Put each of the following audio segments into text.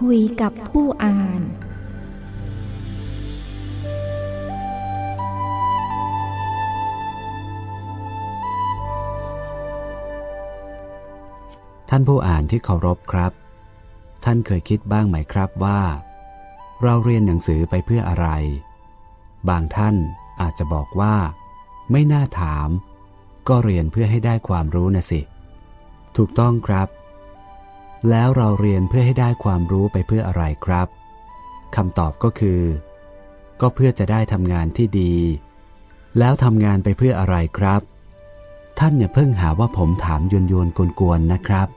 คุยกับผู้อ่าน ท่านผู้อ่านที่เคารพครับ ท่านเคยคิดบ้างไหมครับว่า เราเรียนหนังสือไปเพื่ออะไร บางท่านอาจจะบอกว่า ไม่น่าถาม ก็เรียนเพื่อให้ได้ความรู้นะสิ ถูกต้องครับ แล้วเราเรียนเพื่อให้ได้ความรู้ไปเพื่ออะไรครับคำตอบก็คือ ก็เพื่อจะได้ทำงานที่ดี แล้วทำงานไปเพื่ออะไรครับ ท่านอย่าเพิ่งหาว่าผมถามโยนโยนกวนๆนะครับ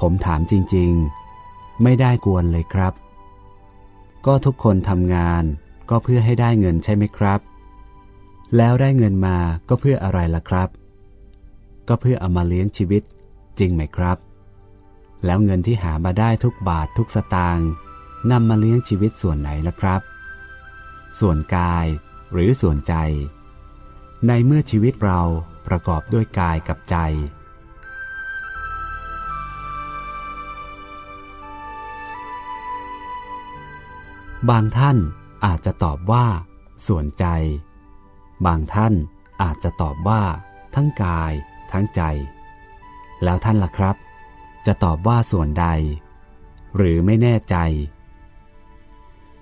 ผมถามจริงๆ ไม่ได้กวนเลยครับ ก็ทุกคนทำงานก็เพื่อให้ได้เงินใช่ไหมครับ แล้วได้เงินมาก็เพื่ออะไรล่ะครับ ก็เพื่อเอามาเลี้ยงชีวิตจริงไหมครับ แล้วเงินที่หามาได้ทุกบาททุกสตางค์นำมาเลี้ยงชีวิตส่วนไหนล่ะครับ ส่วนกายหรือส่วนใจ ในเมื่อชีวิตเราประกอบด้วยกายกับใจ บางท่านอาจจะตอบว่า ส่วนใจ บางท่านอาจจะตอบว่า ทั้งกาย ทั้งใจ แล้วท่านล่ะครับ จะตอบว่าส่วนใด หรือไม่แน่ใจ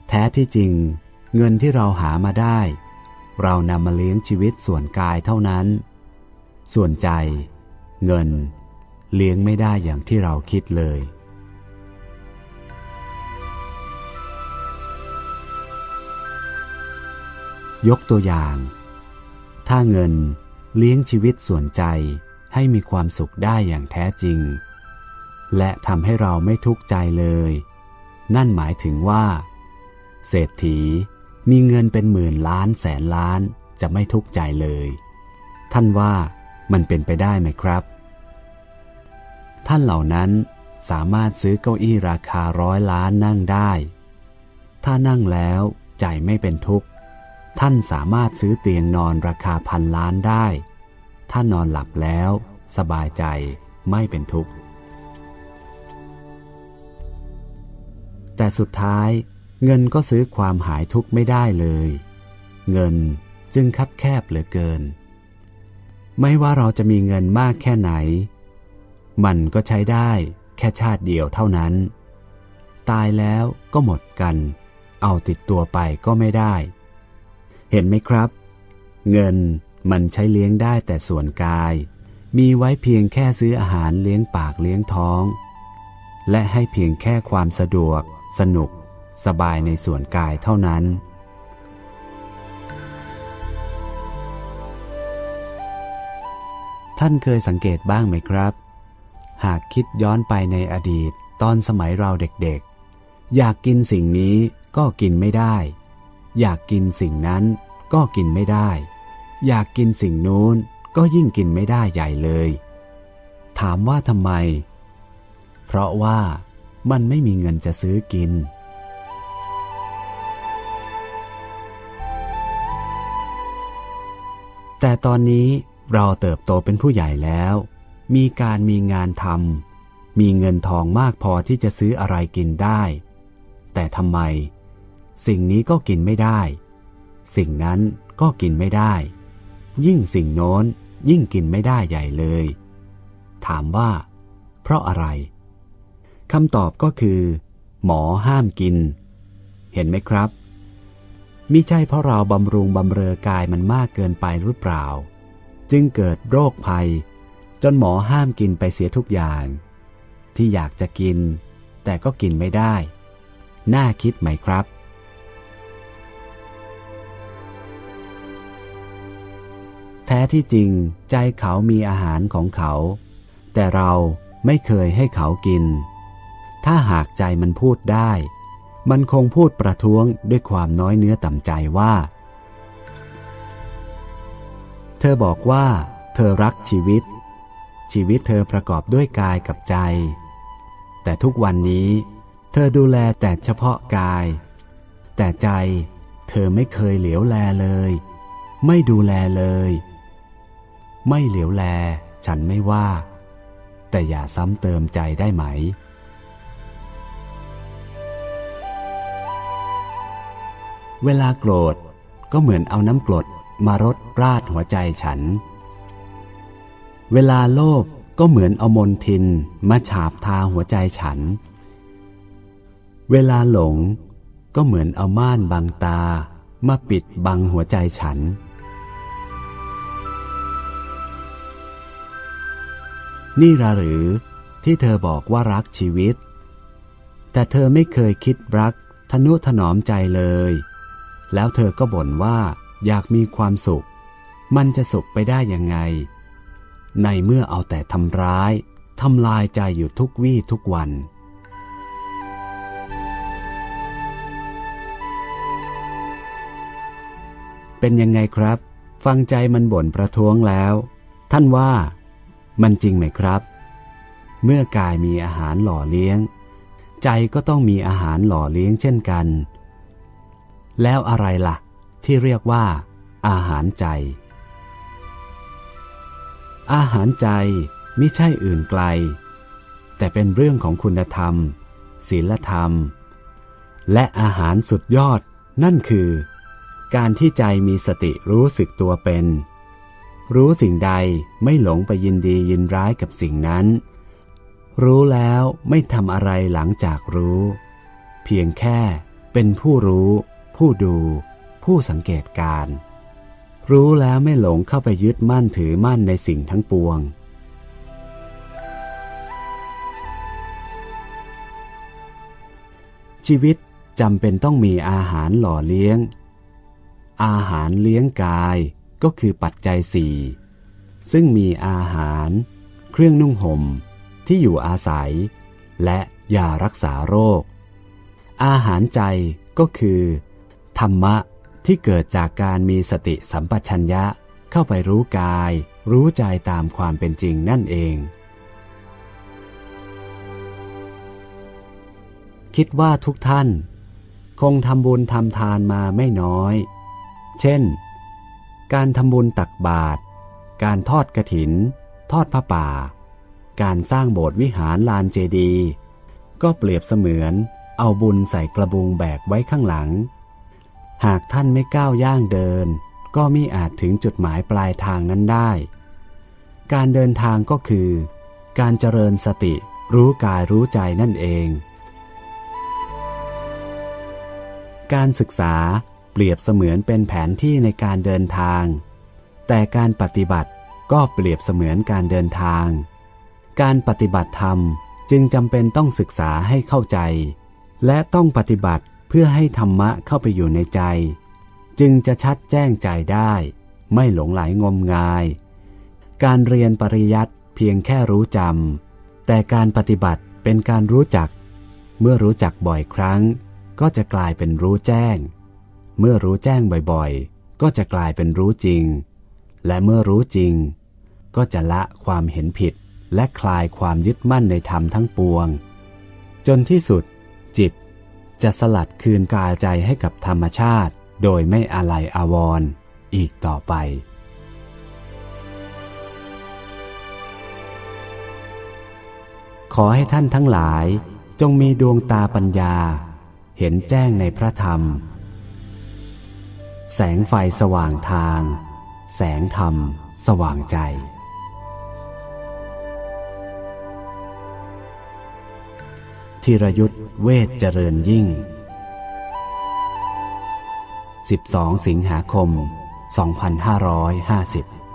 แท้ที่จริง เงินที่เราหามาได้ เรานำมาเลี้ยงชีวิตส่วนกายเท่านั้น ส่วนใจ เงิน เลี้ยงไม่ได้อย่างที่เราคิดเลย ยกตัวอย่าง ถ้าเงินเลี้ยงชีวิตส่วนใจให้มีความสุขได้อย่างแท้จริง และทำให้เราไม่ทุกข์ใจเลย นั่นหมายถึงว่า เศรษฐีมีเงินเป็นหมื่นล้านแสนล้านจะไม่ทุกข์ใจเลย ท่านว่ามันเป็นไปได้ไหมครับ ท่านเหล่านั้นสามารถซื้อเก้าอี้ราคาร้อยล้านนั่งได้ ถ้านั่งแล้วใจไม่เป็นทุกข์ ท่านสามารถซื้อเตียงนอนราคาพันล้านได้ ถ้านอนหลับแล้ว สบายใจไม่เป็นทุกข์ แต่สุดท้ายเงินก็ซื้อความหายทุกข์ไม่ได้เลย เงินจึงคับแคบเหลือเกิน ไม่ว่าเราจะมีเงินมากแค่ไหน มันก็ใช้ได้แค่ชาติเดียวเท่านั้น ตายแล้วก็หมดกัน เอาติดตัวไปก็ไม่ได้ เห็นไหมครับ เงินมันใช้เลี้ยงได้แต่ส่วนกาย มีไว้เพียงแค่ซื้ออาหารเลี้ยงปากเลี้ยงท้อง และให้เพียงแค่ความสะดวก สนุก สบายในส่วนกายเท่านั้น ท่านเคยสังเกตบ้างไหมครับ หากคิดย้อนไปในอดีตตอนสมัยเราเด็กๆ อยากกินสิ่งนี้ก็กินไม่ได้ อยากกินสิ่งนั้นก็กินไม่ได้ อยากกินสิ่งนู้นก็ยิ่งกินไม่ได้ใหญ่เลย ถามว่าทำไม เพราะว่า มันไม่มีเงินจะซื้อกิน แต่ตอนนี้เราเติบโตเป็นผู้ใหญ่แล้ว มีการมีงานทำมีเงินทองมากพอที่จะซื้ออะไรกินได้ แต่ทำไม สิ่งนี้ก็กินไม่ได้ สิ่งนั้นก็กินไม่ได้ ยิ่งสิ่งโน้นยิ่งกินไม่ได้ใหญ่เลย ถามว่า เพราะอะไร คำตอบก็คือ หมอห้ามกิน เห็นไหมครับมิใช่เพราะเราบำรุงบำเรอกายมันมากเกินไปหรือเปล่า จึงเกิดโรคภัย จนหมอห้ามกินไปเสียทุกอย่าง ที่อยากจะกิน แต่ก็กินไม่ได้ น่าคิดไหมครับ แท้ที่จริงใจเขามีอาหารของเขา แต่เราไม่เคยให้เขากิน ถ้าหากใจมันพูดได้ มันคงพูดประท้วงด้วยความน้อยเนื้อต่ำใจว่า เธอบอกว่า เธอรักชีวิต ชีวิตเธอประกอบด้วยกายกับใจ แต่ทุกวันนี้ เธอดูแลแต่เฉพาะกาย แต่ใจเธอไม่เคยเหลียวแลเลย ไม่ดูแลเลย ไม่เหลียวแล ฉันไม่ว่า แต่อย่าซ้ำเติมใจได้ไหม เวลาโกรธก็เหมือนเอาน้ำกรดมารดราดหัวใจฉัน เวลาโลภก็เหมือนเอามนทินมาฉาบทาหัวใจฉัน เวลาหลงก็เหมือนเอาม่านบังตามาปิดบังหัวใจฉัน นี่ละหรือที่เธอบอกว่ารักชีวิต แต่เธอไม่เคยคิดรักทนุถนอมใจเลย แล้วเธอก็บ่นว่าอยากมีความสุข มันจะสุขไปได้ยังไง ในเมื่อเอาแต่ทำร้ายทำลายใจอยู่ทุกวี่ทุกวัน เป็นยังไงครับ ฟังใจมันบ่นประท้วงแล้ว ท่านว่า มันจริงไหมครับ เมื่อกายมีอาหารหล่อเลี้ยง ใจก็ต้องมีอาหารหล่อเลี้ยงเช่นกัน แล้วอะไรล่ะ ที่เรียกว่า อาหารใจ อาหารใจไม่ใช่อื่นไกล แต่เป็นเรื่องของคุณธรรม ศีลธรรม และอาหารสุดยอดนั่นคือ การที่ใจมีสติรู้สึกตัวเป็น รู้สิ่งใดไม่หลงไปยินดียินร้ายกับสิ่งนั้น รู้แล้วไม่ทำอะไรหลังจากรู้ เพียงแค่เป็นผู้รู้ ผู้ดู ผู้สังเกตการ รู้แล้วไม่หลงเข้าไปยึดมั่นถือมั่นในสิ่งทั้งปวง ชีวิตจำเป็นต้องมีอาหารหล่อเลี้ยง อาหารเลี้ยงกายก็คือปัจจัยสี่ซึ่งมีอาหาร เครื่องนุ่งห่มที่อยู่อาศัย และยารักษาโรค อาหารใจก็คือ ธรรมะที่เกิดจากการมีสติสัมปชัญญะเข้าไปรู้กาย รู้ใจตามความเป็นจริงนั่นเอง คิดว่าทุกท่าน คงทำบุญทำทานมาไม่น้อย เช่น การทำบุญตักบาตรการทอดกระถิน ทอดผ้าป่า การสร้างโบสถ์วิหารลานเจดีย์ก็เปรียบเสมือนเอาบุญใส่กระบุงแบกไว้ข้างหลัง หากท่านไม่ก้าวย่างเดิน ก็มิอาจถึงจุดหมายปลายทางนั้นได้ การเดินทางก็คือ การเจริญสติรู้กายรู้ใจนั่นเอง การศึกษาเปรียบเสมือนเป็นแผนที่ในการเดินทาง แต่การปฏิบัติก็เปรียบเสมือนการเดินทาง การปฏิบัติธรรมจึงจำเป็นต้องศึกษาให้เข้าใจ และต้องปฏิบัติ เพื่อให้ธรรมะเข้าไปอยู่ในใจ จึงจะชัดแจ้งใจได้ ไม่หลงไหลงมงาย การเรียนปริยัติเพียงแค่รู้จำแต่การปฏิบัติเป็นการรู้จัก เมื่อรู้จักบ่อยครั้ง ก็จะกลายเป็นรู้แจ้ง เมื่อรู้แจ้งบ่อยๆ ก็จะกลายเป็นรู้จริง และเมื่อรู้จริง ก็จะละความเห็นผิดและคลายความยึดมั่นในธรรมทั้งปวง จนที่สุด จะสลัดคืนกายใจให้กับธรรมชาติ โดยไม่อาลัยอาวรณ์อีกต่อไป ขอให้ท่านทั้งหลายจงมีดวงตาปัญญา เห็นแจ้งในพระธรรม แสงไฟสว่างทาง แสงธรรมสว่างใจ ธีรยุทธเวชเจริญยิ่ง 12 สิงหาคม 2550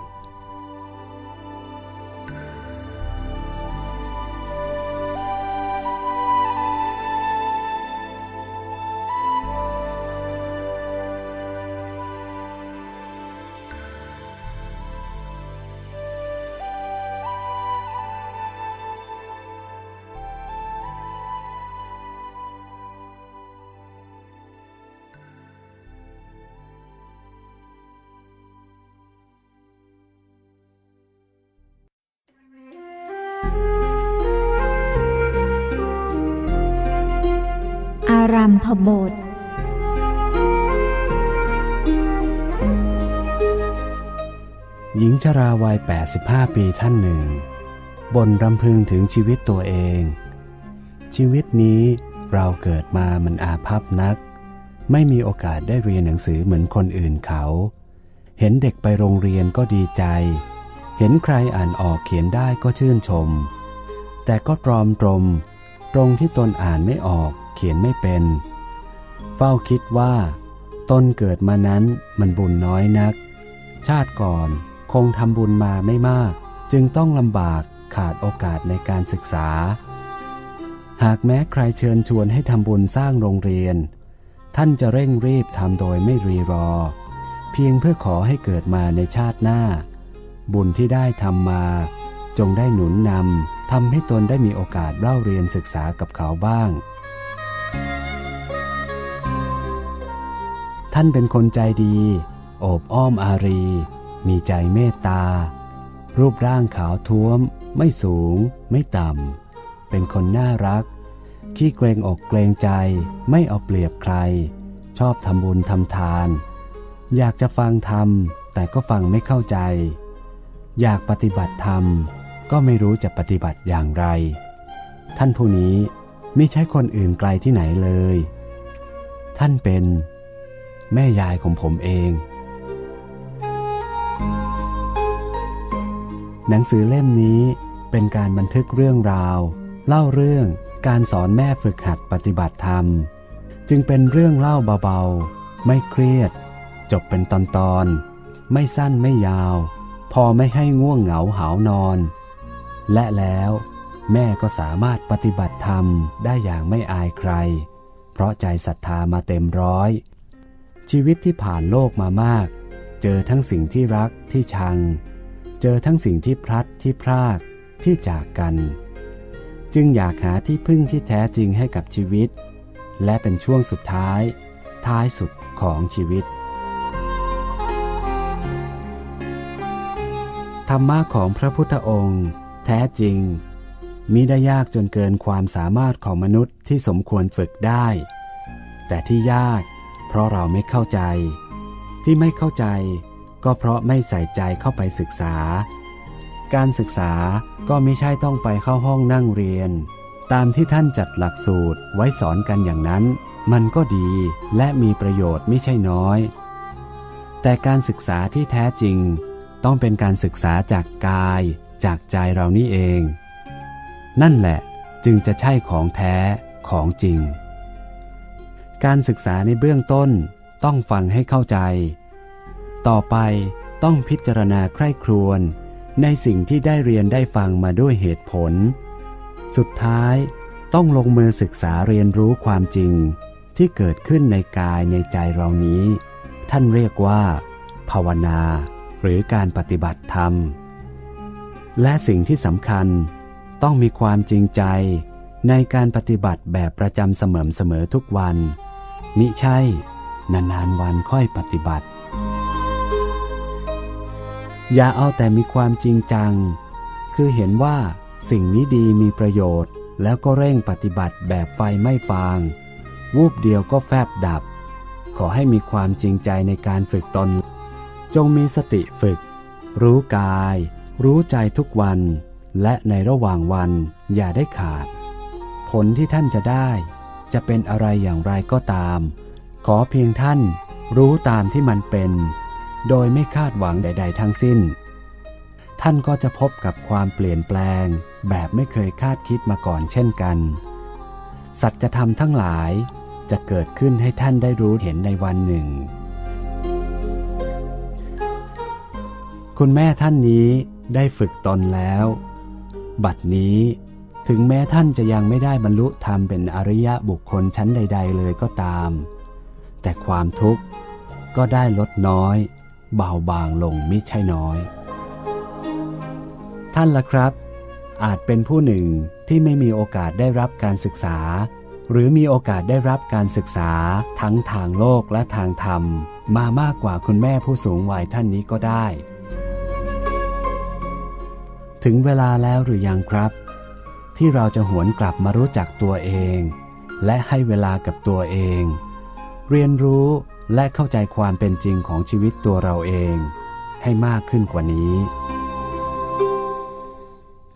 มพบท หญิงชราวัย 85 ปีท่านหนึ่งบ่นรำพึงถึงชีวิตตัวเอง ชีวิตนี้เราเกิดมามันอาภัพนัก ไม่มีโอกาสได้เรียนหนังสือเหมือนคนอื่นเขา เห็นเด็กไปโรงเรียนก็ดีใจ เห็นใครอ่านออกเขียนได้ก็ชื่นชม แต่ก็ตรอมตรม ตรงที่ตนอ่านไม่ออก เขียนไม่เป็น เฝ้าคิดว่า ตนเกิดมานั้นมันบุญน้อยนัก ชาติก่อนคงทำบุญมาไม่มาก จึงต้องลำบากขาดโอกาสในการศึกษา หากแม้ใครเชิญชวนให้ทำบุญสร้างโรงเรียน ท่านจะเร่งรีบทำโดยไม่รีรอ เพียงเพื่อขอให้เกิดมาในชาติหน้า บุญที่ได้ทำมา จงได้หนุนนำทำให้ตนได้มีโอกาสเล่าเรียนศึกษากับเขาบ้างานเป็นคนใจดี โอบอ้อมอารี มีใจเมตตา รูปร่างขาวท้วม ไม่สูง ไม่ต่ำ เป็นคนน่ารัก ขี้เกรงอกเกรงใจ ไม่เอาเปรียบใคร ชอบทำบุญทำทาน อยากจะฟังธรรม แต่ก็ฟังไม่เข้าใจ อยากปฏิบัติธรรม ก็ไม่รู้จะปฏิบัติอย่างไร ท่านผู้นี้ไม่ใช่คนอื่นไกลที่ไหนเลย ท่านเป็น แม่ยายของผมเอง หนังสือเล่มนี้เป็นการบันทึกเรื่องราว เล่าเรื่องการสอนแม่ฝึกหัดปฏิบัติธรรม จึงเป็นเรื่องเล่าเบาๆ ไม่เครียด จบเป็นตอนๆ ไม่สั้นไม่ยาว พอไม่ให้ง่วงเหงาหานอน และแล้วแม่ก็สามารถปฏิบัติธรรมได้อย่างไม่อายใคร เพราะใจศรัทธามาเต็มร้อย ชีวิตที่ผ่านโลกมามาก เจอทั้งสิ่งที่รักที่ชัง เจอทั้งสิ่งที่พลัดที่พรากที่จากกัน จึงอยากหาที่พึ่งที่แท้จริงให้กับชีวิต และเป็นช่วงสุดท้าย ท้ายสุดของชีวิต ธรรมะของพระพุทธองค์ แท้จริงมิได้ยากจนเกินความสามารถของมนุษย์ที่สมควรฝึกได้ แต่ที่ยาก เพราะเราไม่เข้าใจ ที่ไม่เข้าใจ ก็เพราะไม่ใส่ใจเข้าไปศึกษา การศึกษาก็ไม่ใช่ต้องไปเข้าห้องนั่งเรียน ตามที่ท่านจัดหลักสูตรไว้สอนกันอย่างนั้น มันก็ดีและมีประโยชน์ไม่ใช่น้อย แต่การศึกษาที่แท้จริง ต้องเป็นการศึกษาจากกาย จากใจเรานี่เอง นั่นแหละจึงจะใช่ของแท้ของจริง การศึกษาในเบื้องต้นต้องฟังให้เข้าใจ ต่อไปต้องพิจารณาใคร่ครวญในสิ่งที่ได้เรียนได้ฟังมาด้วยเหตุผล สุดท้ายต้องลงมือศึกษาเรียนรู้ความจริงที่เกิดขึ้นในกายในใจเรานี้ ท่านเรียกว่า ภาวนา หรือการปฏิบัติธรรม และสิ่งที่สำคัญต้องมีความจริงใจในการปฏิบัติแบบประจำเสมอเสมอทุกวัน มิใช่ นานๆวันค่อยปฏิบัติ อย่าเอาแต่มีความจริงจัง คือเห็นว่าสิ่งนี้ดีมีประโยชน์ แล้วก็เร่งปฏิบัติแบบไฟไม่ฟาง วูบเดียวก็แฟบดับ ขอให้มีความจริงใจในการฝึกตน จงมีสติฝึก รู้กาย รู้ใจทุกวัน และในระหว่างวันอย่าได้ขาด ผลที่ท่านจะได้ จะเป็นอะไรอย่างไรก็ตาม ขอเพียงท่านรู้ตามที่มันเป็น โดยไม่คาดหวังใด ๆ ทั้งสิ้น ท่านก็จะพบกับความเปลี่ยนแปลง แบบไม่เคยคาดคิดมาก่อนเช่นกัน สัจธรรมทั้งหลายจะเกิดขึ้นให้ท่านได้รู้เห็นในวันหนึ่ง คุณแม่ท่านนี้ได้ฝึกตนแล้ว บัดนี้ ถึงแม้ท่านจะยังไม่ได้บรรลุธรรมเป็นอริยะบุคคลชั้นใด ๆ เลยก็ตาม แต่ความทุกข์ก็ได้ลดน้อย เบาบางลงมิใช่น้อย ท่านละครับ อาจเป็นผู้หนึ่งที่ไม่มีโอกาสได้รับการศึกษา หรือมีโอกาสได้รับการศึกษาทั้งทางโลกและทางธรรม มามากกว่าคุณแม่ผู้สูงวัยท่านนี้ก็ได้ ถึงเวลาแล้วหรือยังครับ ที่เราจะหวนกลับมารู้จักตัวเอง และให้เวลากับตัวเอง เรียนรู้และเข้าใจความเป็นจริงของชีวิตตัวเราเอง ให้มากขึ้นกว่านี้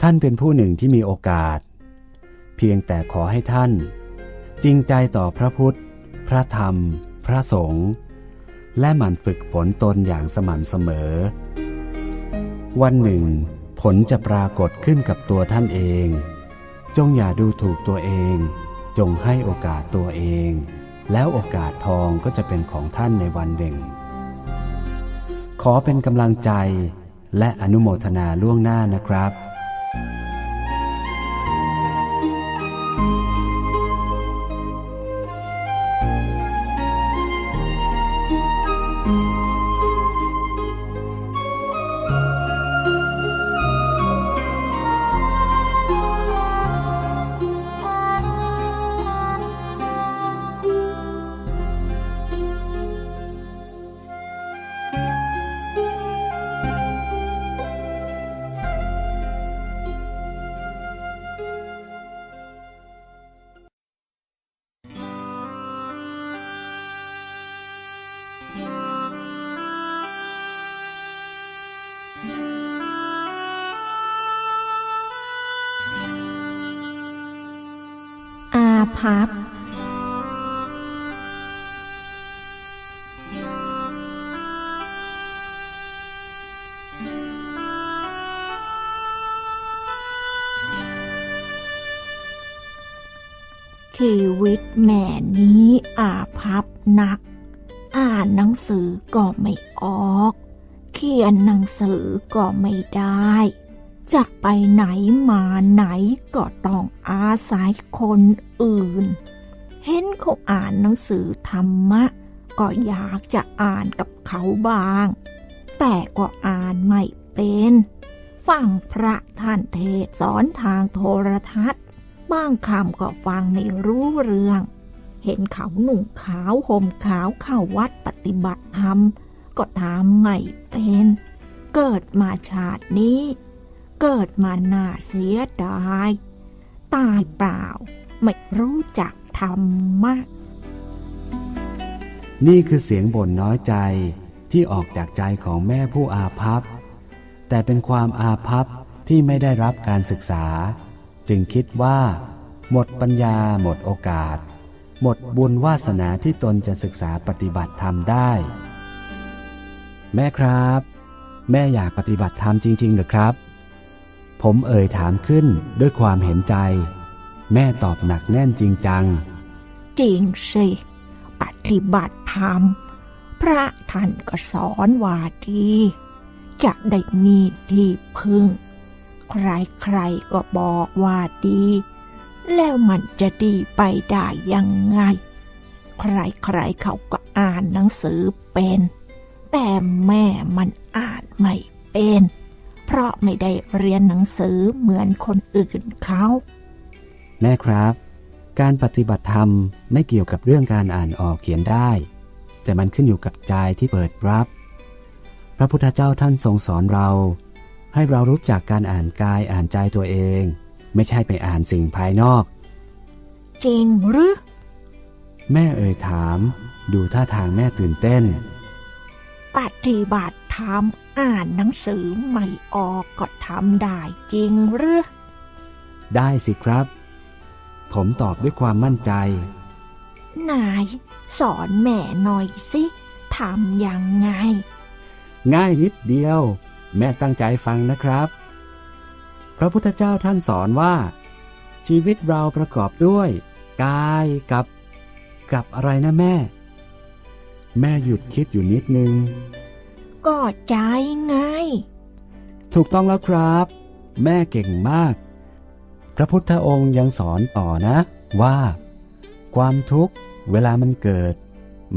ท่านเป็นผู้หนึ่งที่มีโอกาส เพียงแต่ขอให้ท่าน จริงใจต่อพระพุทธ พระธรรม พระสงฆ์และหมั่นฝึกฝนตนอย่างสม่ำเสมอ วันหนึ่ง ผลจะปรากฏขึ้นกับตัวท่านเอง จงอย่าดูถูกตัวเอง จงให้โอกาสตัวเอง แล้วโอกาสทองก็จะเป็นของท่านในวันเด่ง ขอเป็นกำลังใจและอนุโมทนาล่วงหน้านะครับ พับ ชีวิตแม่นี้อาพับนัก อ่านหนังสือก็ไม่ออก เขียนหนังสือก็ไม่ได้ จะไปไหนมาไหนก็ต้องอาศัยคนอื่น เห็นเขาอ่านหนังสือธรรมะ ก็อยากจะอ่านกับเขาบ้าง แต่ก็อ่านไม่เป็นฟังพระท่านเทศน์สอนทางโทรทัศน์บางคำก็ฟังไม่รู้เรื่อง เห็นเขาหนุ่งขาวห่มขาวเข้าวัดปฏิบัติธรรม ก็ทำไม่เป็น เกิดมาชาตินี้ เกิดมาหน้าเสียดาย ตายเปล่า ไม่รู้จักธรรมะ นี่คือเสียงบ่นน้อยใจที่ออกจากใจของแม่ผู้อาภัพ แต่เป็นความอาภัพที่ไม่ได้รับการศึกษา จึงคิดว่า หมดปัญญาหมดโอกาส หมดบุญวาสนาที่ตนจะศึกษาปฏิบัติธรรมได้ แม่ครับ แม่อยากปฏิบัติธรรมจริง ๆ หรือครับ ผมเอ่ยถามขึ้นด้วยความเห็นใจ แม่ตอบหนักแน่นจริงจัง จริงสิ ปฏิบัติธรรม พระท่านก็สอนว่าดี จะได้มีที่พึ่ง ใครๆก็บอกว่าดี แล้วมันจะดีไปได้ยังไง ใครๆเขาก็อ่านหนังสือเป็น แต่แม่มันอ่านไม่เป็น เพราะไม่ได้เรียนหนังสือเหมือนคนอื่นเขา แม่ครับ การปฏิบัติธรรมไม่เกี่ยวกับเรื่องการอ่านออกเขียนได้ แต่มันขึ้นอยู่กับใจที่เปิดรับ พระพุทธเจ้าท่านทรงสอนเรา ให้เรารู้จักการอ่านกายอ่านใจตัวเอง ไม่ใช่ไปอ่านสิ่งภายนอก จริงหรือ แม่เอ่ยถาม ดูท่าทางแม่ตื่นเต้น ปฏิบัติธรรมอ่านหนังสือไม่ออกก็ทำได้จริงหรือ ได้สิครับ ผมตอบด้วยความมั่นใจ นายสอนแม่หน่อยสิทำยังไง ง่ายนิดเดียว แม่ตั้งใจฟังนะครับ พระพุทธเจ้าท่านสอนว่า ชีวิตเราประกอบด้วย กายกับ กับอะไรนะแม่ แม่หยุดคิดอยู่นิดนึง ก็ใจไง ถูกต้องแล้วครับ แม่เก่งมาก พระพุทธองค์ยังสอนต่อนะ ว่า ความทุกข์เวลามันเกิด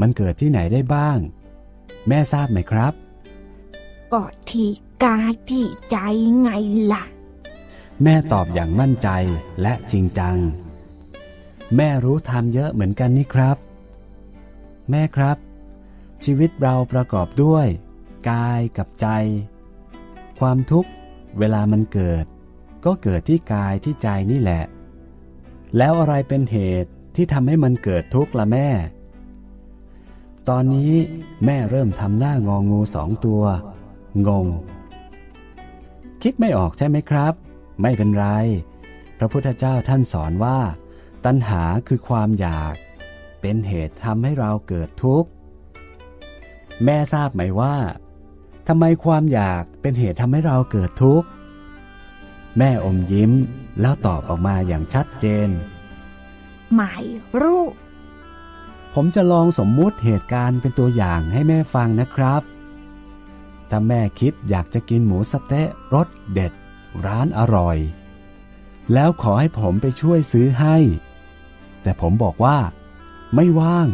มันเกิดที่ไหนได้บ้าง แม่ทราบไหมครับ ก็ที่กายที่ใจไงล่ะ แม่ตอบอย่างมั่นใจและจริงจัง แม่รู้ธรรมเยอะเหมือนกันนี่ครับ แม่ครับ ชีวิตเราประกอบด้วย กายกับใจ ความทุกข์เวลามันเกิด ก็เกิดที่กายที่ใจนี่แหละ แล้วอะไรเป็นเหตุที่ทำให้มันเกิดทุกข์ละแม่ ตอนนี้แม่เริ่มทำหน้างองูสองตัว งง คิดไม่ออกใช่ไหมครับ ไม่เป็นไร พระพุทธเจ้าท่านสอนว่า ตัณหาคือความอยาก เป็นเหตุทำให้เราเกิดทุกข์ แม่ทราบไหมว่าทำไมความอยากเป็นเหตุทำให้เราเกิดทุกข์ แม่อมยิ้มแล้วตอบออกมาอย่างชัดเจน ไม่รู้ ผมจะลองสมมุติเหตุการณ์เป็นตัวอย่างให้แม่ฟังนะครับ ถ้าแม่คิดอยากจะกินหมูสะเต๊ะรสเด็ด ร้านอร่อย แล้วขอให้ผมไปช่วยซื้อให้ แต่ผมบอกว่า ไม่ว่าง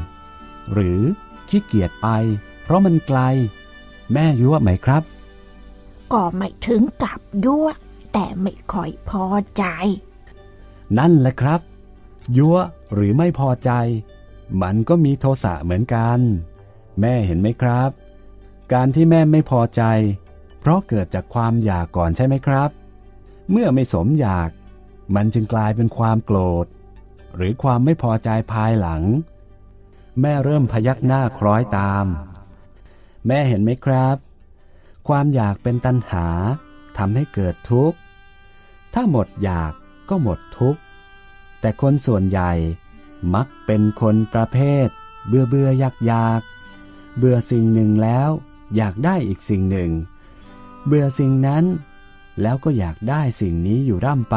หรือขี้เกียจไป เพราะมันไกล แม่ยั่วไหมครับ ก็ไม่ถึงกับยั่ว แต่ไม่ค่อยพอใจ นั่นแหละครับ ยั่วหรือไม่พอใจ มันก็มีโทสะเหมือนกัน แม่เห็นไหมครับ การที่แม่ไม่พอใจ เพราะเกิดจากความอยากก่อนใช่ไหมครับ เมื่อไม่สมอยาก มันจึงกลายเป็นความโกรธ หรือความไม่พอใจภายหลัง แม่เริ่มพยักหน้าคล้อยตาม แม่เห็นไหมครับ ความอยากเป็นตัณหาทำให้เกิดทุกข์ ถ้าหมดอยากก็หมดทุกข์ แต่คนส่วนใหญ่มักเป็นคนประเภท เบื่อเบื่ออยากอยากเบื่อสิ่งหนึ่งแล้ว อยากได้อีกสิ่งหนึ่ง เบื่อสิ่งนั้น แล้วก็อยากได้สิ่งนี้อยู่ร่ำไป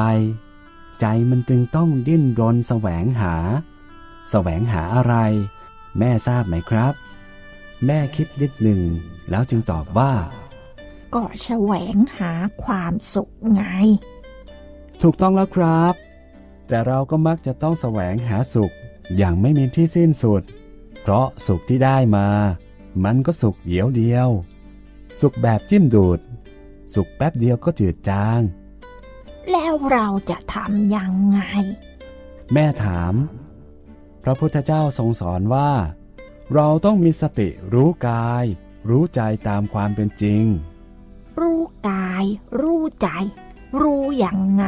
ใจมันจึงต้องดิ้นรนแสวงหา แสวงหาอะไร แม่ทราบไหมครับ แม่คิดนิดหนึ่ง แล้วจึงตอบว่า ก็แสวงหาความสุขไง ถูกต้องแล้วครับ แต่เราก็มักจะต้องแสวงหาสุขอย่างไม่มีที่สิ้นสุด เพราะสุขที่ได้มา มันก็สุขเดียวเดียว สุขแบบจิ้มดูด สุขแป๊บเดียวก็จืดจาง แล้วเราจะทำยังไง แม่ถาม พระพุทธเจ้าทรงสอนว่า เราต้องมีสติรู้กาย รู้ใจตามความเป็นจริง รู้กาย รู้ใจ รู้ยังไง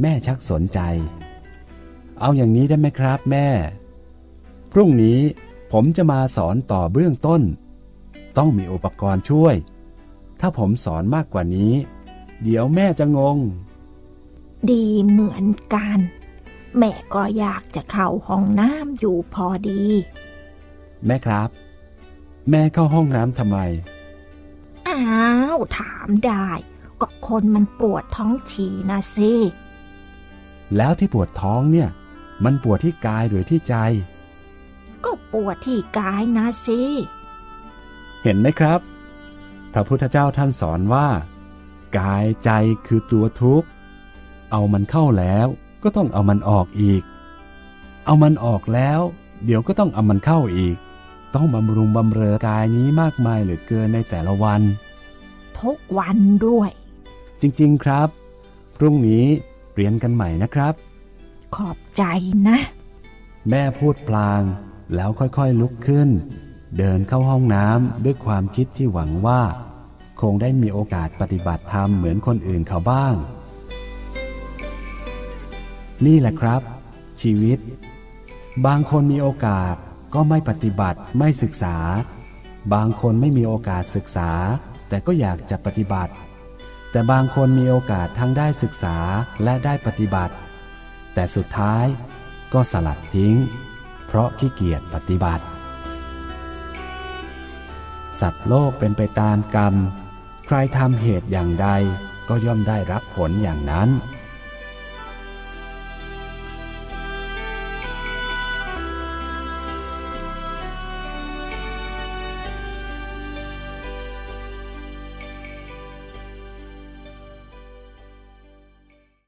แม่ชักสนใจ เอาอย่างนี้ได้ไหมครับแม่ พรุ่งนี้ผมจะมาสอนต่อเบื้องต้น ต้องมีอุปกรณ์ช่วย ถ้าผมสอนมากกว่านี้ เดี๋ยวแม่จะงง ดีเหมือนกัน แม่ก็อยากจะเข้าห้องน้ำอยู่พอดี แม่ครับ แม่เข้าห้องน้ำทำไม อ้าวถามได้ ก็คนมันปวดท้องฉี่นะสิ แล้วที่ปวดท้องเนี่ย มันปวดที่กายหรือที่ใจ ก็ปวดที่กายนะสิ เห็นไหมครับ พระพุทธเจ้าท่านสอนว่า กายใจคือตัวทุกข์ เอามันเข้าแล้วก็ต้องเอามันออกอีก เอามันออกแล้ว เดี๋ยวก็ต้องเอามันเข้าอีก ต้องบำรุงบำเรอกายนี้มากมายเหลือเกินในแต่ละวัน ทุกวันด้วย จริงๆครับ พรุ่งนี้เรียนกันใหม่นะครับ ขอบใจนะ แม่พูดพลาง แล้วค่อยๆลุกขึ้น เดินเข้าห้องน้ำด้วยความคิดที่หวังว่า คงได้มีโอกาสปฏิบัติธรรมเหมือนคนอื่นเขาบ้าง นี่แหละครับ ชีวิต บางคนมีโอกาส ก็ไม่ปฏิบัติไม่ศึกษา บางคนไม่มีโอกาสศึกษา แต่ก็อยากจะปฏิบัติ แต่บางคนมีโอกาสทั้งได้ศึกษาและได้ปฏิบัติ แต่สุดท้ายก็สลัดทิ้ง เพราะขี้เกียจปฏิบัติ สัตว์โลกเป็นไปตามกรรม ใครทำเหตุอย่างใดก็ย่อมได้รับผลอย่างนั้น